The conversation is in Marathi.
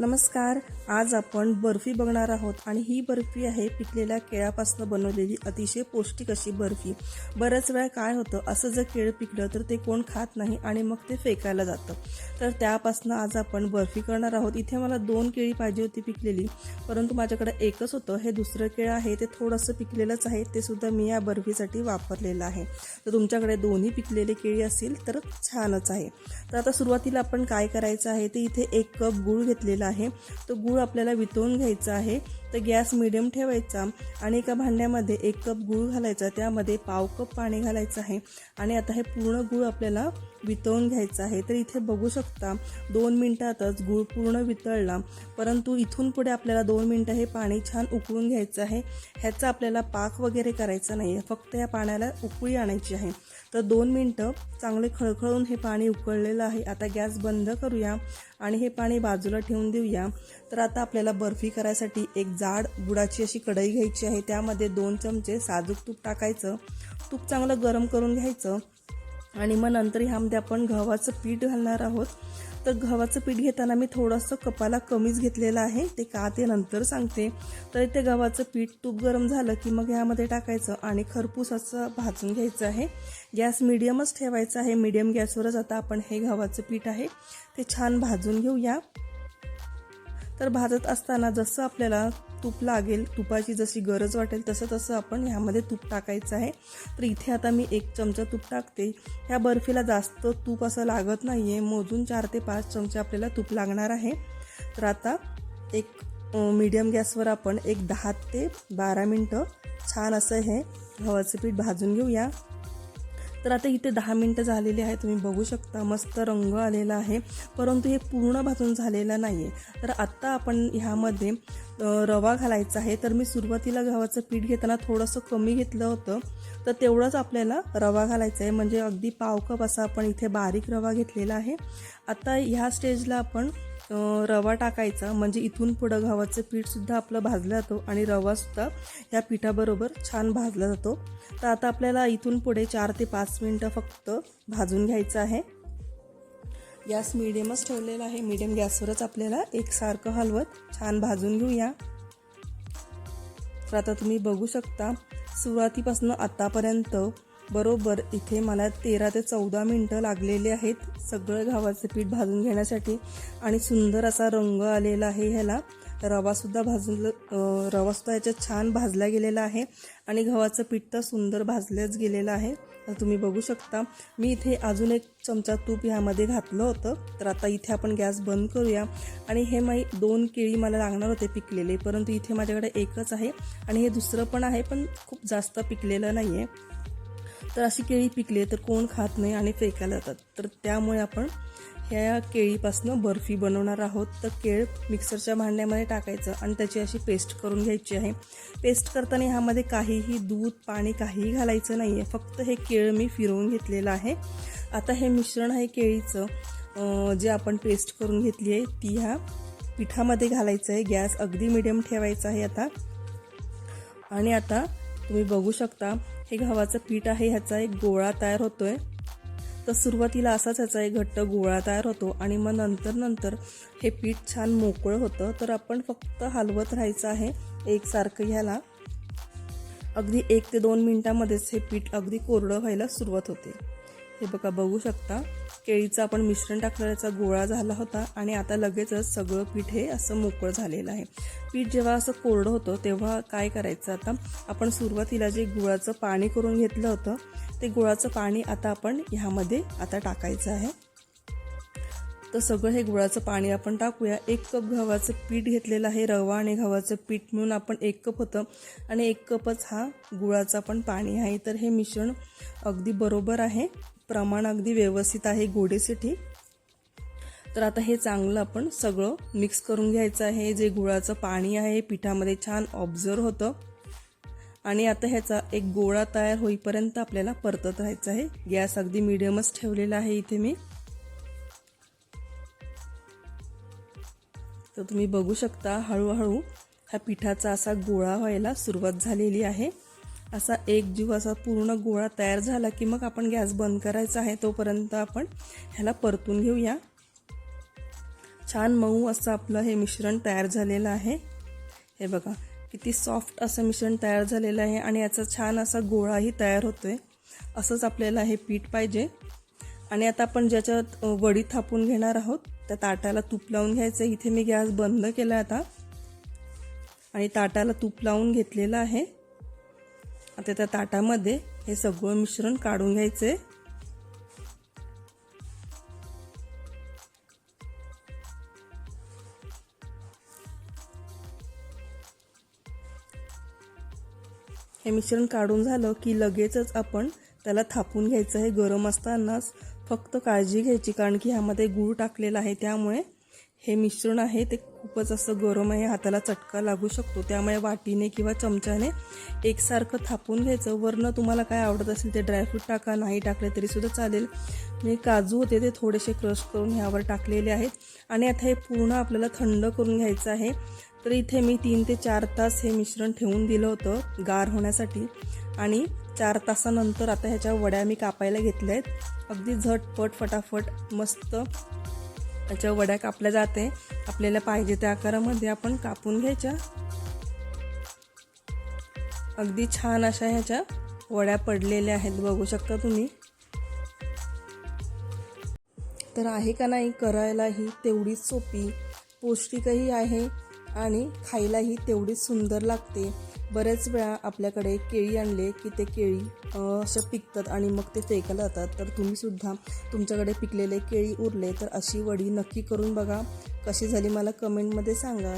नमस्कार आज आपण बर्फी बघणार आहोत आणि ही बर्फी आहे पिकलेल्या केळ्यापासून बनवलेली अतिशय पौष्टिक अशी बर्फी. बऱ्याच वेळा काय होतं असं जर केळ पिकलं तर ते कोण खात नाही आणि मग ते फेकायला जातं. तर त्यापासून आज आपण बर्फी करणार आहोत. इथे मला दोन केळी पाहिजे होती पिकलेली परंतु माझ्याकडे एकच होतं. हे दुसरं केळं आहे ते थोडंसं पिकलेलंच आहे ते सुद्धा मी या बर्फीसाठी वापरलेलं आहे. तर तुमच्याकडे दोन्ही पिकलेले केळी असतील तर छानच आहे. तर आता सुरुवातीला आपण काय करायचं आहे ते इथे एक कप गूळ घेतलेला आहे आहे. तो गूळ आपल्याला वितळून घ्यायचा आहे. तर गॅस मिडियम ठेवायचा आणि एका भांड्यामध्ये एक कप गूळ घालायचा. त्यामध्ये पाव कप पाणी घालायचं आहे. आणि आता हे पूर्ण गूळ आपल्याला वितळून घ्यायचं आहे. तर इथे बघू शकता दोन मिनटातच गूळ पूर्ण वितळला. परंतु इथून पुढे आपल्याला दोन मिनटं हे पाणी छान उकळून घ्यायचं आहे. ह्याचा आपल्याला पाक वगैरे करायचा नाही आहे फक्त या पाण्याला उकळी आणायची आहे. तर दोन मिनटं चांगले खळखळून हे पाणी उकळलेलं आहे. आता गॅस बंद करूया आणि हे पाणी बाजूला ठेवून देऊया. तर आता आपल्याला बर्फी करायसाठी एक जाड गुडाची अशी कढई घ्यायची आहे. त्यामध्ये दोन चमचे साजूक तूप टाकायचं. तूप चांगलं गरम करून घ्यायचं. आणि मग नंतर ह्यामध्ये आपण गव्हाचं पीठ घालणार आहोत. तर गव्हाचं पीठ घेताना मी थोडंसं कपाला कमीच घेतलेलं आहे. ते का ते नंतर सांगते. तर ते गव्हाचं पीठ तूप गरम झालं की मग ह्यामध्ये टाकायचं आणि खरपूस असं भाजून घ्यायचं आहे. गॅस मिडियमच ठेवायचा आहे. मिडियम गॅसवरच आता आपण हे गव्हाचं पीठ आहे. ते छान भाजून घेऊया. तर भाजत असताना जसं आपल्याला तूप लागेल तुपाची जशी गरज वाटेल तसं तसं आपण ह्यामध्ये तूप टाकायचं आहे. तर इथे आता मी एक चमचा तूप टाकते. ह्या बर्फीला जास्त तूप असं लागत नाही आहे मोजून चार ते पाच चमचे आपल्याला तूप लागणार आहे. तर आता एक मीडियम गॅसवर आपण एक दहा ते बारा मिनटं छान असं हे गव्हाचं पीठ भाजून घेऊया. तर आता इथे दहा मिनटं झालेली आहे तुम्ही बघू शकता मस्त रंग आलेला आहे. परंतु हे पूर्ण भाजून झालेलं नाही आहे तर आत्ता आपण ह्यामध्ये रवा घालायचा आहे. तर मी सुरुवातीला गव्हाचं पीठ घेताना थोडंसं कमी घेतलं होतं. तर तेवढंच आपल्याला रवा घालायचा आहे. म्हणजे अगदी पाव कप असा आपण इथे बारीक रवा घेतलेला आहे. आता ह्या स्टेजला आपण रवा टाकायचा. म्हणजे इथून पुढं गव्हाचं पीठसुद्धा आपलं भाजलं जातो आणि रवासुद्धा या पिठाबरोबर छान भाजला जातो. तर आता आपल्याला इथून पुढे चार ते पाच मिनटं फक्त भाजून घ्यायचं आहे. गॅस मिडियमच ठेवलेला आहे. मिडियम गॅसवरच आपल्याला एकसारखं हलवत छान भाजून घेऊया. तर आता तुम्ही बघू शकता सुरुवातीपासून आतापर्यंत बरोबर इथे मला तेरा ते चौदा मिनटं लागलेले आहेत सगळं गव्हाचं पीठ भाजून घेण्यासाठी. आणि सुंदर असा रंग आलेला आहे ह्याला. रवासुद्धा भाजून रवासुद्धा याच्यात छान भाजला गेलेला आहे. आणि गव्हाचं पीठ तर सुंदर भाजलंच गेलेलं आहे. तर तुम्ही बघू शकता. मी इथे अजून एक चमचा तूप ह्यामध्ये घातलं होतं. तर आता इथे आपण गॅस बंद करूया. आणि हे माई दोन केळी मला लागणार होते पिकलेले. परंतु इथे माझ्याकडे एकच आहे. आणि हे दुसरं पण आहे पण खूप जास्त पिकलेलं नाही आहे तर अशी केळी पिकली तर कोण खात नाही आणि फेकायला जातात. तर त्यामुळे आपण ह्या केळीपासनं बर्फी बनवणार आहोत. तर केळ मिक्सरच्या भांड्यामध्ये टाकायचं आणि त्याची अशी पेस्ट करून घ्यायची आहे. पेस्ट करताना ह्यामध्ये काहीही दूध पाणी काहीही घालायचं नाही आहे फक्त हे केळ मी फिरवून घेतलेलं आहे. आता हे मिश्रण आहे केळीचं. जे आपण पेस्ट करून घेतली आहे ती ह्या पिठामध्ये घालायचं आहे. गॅस अगदी मिडियम ठेवायचा आहे आता. आणि आता तुम्ही बघू शकता हे गव्हाचं पीठ आहे ह्याचा एक गोळा तयार होतो आहे तर सुरुवातीला असाच ह्याचा एक घट्ट गोळा तयार होतो आणि मग नंतर नंतर हे पीठ छान मोकळं होतं. तर आपण फक्त हलवत राहायचं आहे एकसारखं ह्याला. अगदी एक ते दोन मिनटामध्येच हे पीठ अगदी कोरडं व्हायला सुरुवात होते. हे बघा बघू शकता. केळीचं आपण मिश्रण टाकण्याचा गोळा झाला होता आणि आता लगेचच सगळं पीठ हे असं मोकळं झालेलं आहे. पीठ जेव्हा असं कोरडं होतं तेव्हा काय करायचं आता? आपण सुरुवातीला जे गुळाचं पाणी करून घेतलं होतं ते गुळाचं पाणी आता आपण ह्यामध्ये आता टाकायचं आहे. तर सगळं हे गुळाचं पाणी आपण टाकूया. एक कप गव्हाचं पीठ घेतलेलं आहे रवा आणि गव्हाचं पीठ मिळून आपण एक कप होतं आणि एक कपच हा गुळाचा पण पाणी आहे. तर हे मिश्रण अगदी बरोबर आहे. प्रमाण अगदी व्यवस्थित आहे गोडेसाठी तर आता हे चांगलं आपण सगळं मिक्स करून घ्यायचं आहे. जे गुळाचं पाणी आहे पिठामध्ये छान ऑब्झर्व होतं. आणि आता ह्याचा एक गोळा तयार होईपर्यंत आपल्याला परतत राहायचं आहे. गॅस अगदी मिडियमच ठेवलेला आहे इथे मी. तर तुम्ही बघू शकता हळूहळू ह्या पिठाचा असा गोळा व्हायला सुरुवात झालेली आहे. असा एक जीव असा पूर्ण गोळा तयार झाला की मग आपण गॅस बंद करायचा आहे तोपर्यंत आपण ह्याला परतून घेऊया. छान मऊ असं आपलं हे मिश्रण तयार झालेलं आहे. हे बघा किती सॉफ्ट असं मिश्रण तयार झालेलं आहे आणि याचा छान असा गोळाही तयार होतो आहे असंच आपल्याला हे पीठ पाहिजे. आणि आता आपण ज्याच्यात वडी थापून घेणार आहोत त्या ताटाला तूप लावून घ्यायचं. इथे मी गॅस बंद केला आता. आणि ताटाला तूप लावून घेतलेलं आहे. आता त्या ताटामध्ये हे सगळं मिश्रण काढून घ्यायचे हे मिश्रण काढून झालं की लगेचच आपण त्याला थापून घ्यायचं हे गरम असतानाच फक्त काळजी घ्यायची कारण की ह्यामध्ये गूळ टाकलेला आहे त्यामुळे हे मिश्रण आहे ते खूपच असं गरम आहे हाताला चटका लागू शकतो. त्यामुळे वाटीने किंवा चमच्याने एकसारखं थापून घ्यायचं. वरनं तुम्हाला काय आवडत असेल ते ड्रायफ्रूट टाका नाही टाकले तरीसुद्धा चालेल. मी काजू होते ते थोडेसे क्रश करून ह्यावर टाकलेले आहेत. आणि आता हे पूर्ण आपल्याला थंड करून घ्यायचं आहे. तर इथे मी तीन ते चार तास हे मिश्रण ठेवून दिलं होतं गार होण्यासाठी. आणि चार तासानंतर आता ह्याच्या वड्या मी कापायला घेतल्या आहेत. अगदी झटपट फटाफट मस्त त्याच्या वड्या कापल्या जाते. आपल्याला पाहिजे त्या आकारामध्ये आपण कापून घ्यायच्या. अगदी छान अशा ह्याच्या वड्या पडलेल्या आहेत. बघू शकता तुम्ही. तर आहे का नाही करायलाही तेवढीच सोपी पौष्टिकही आहे. आणि खायलाही तेवढीच सुंदर लागते. बऱ्याच वेळा आपल्याकडे केळी आणले की ते केळी असं पिकतात आणि मग ते फेकायला जातात. तर तुम्हीसुद्धा तुमच्याकडे पिकलेले केळी उरले तर अशी वडी नक्की करून बघा. कशी झाली मला कमेंटमध्ये सांगा.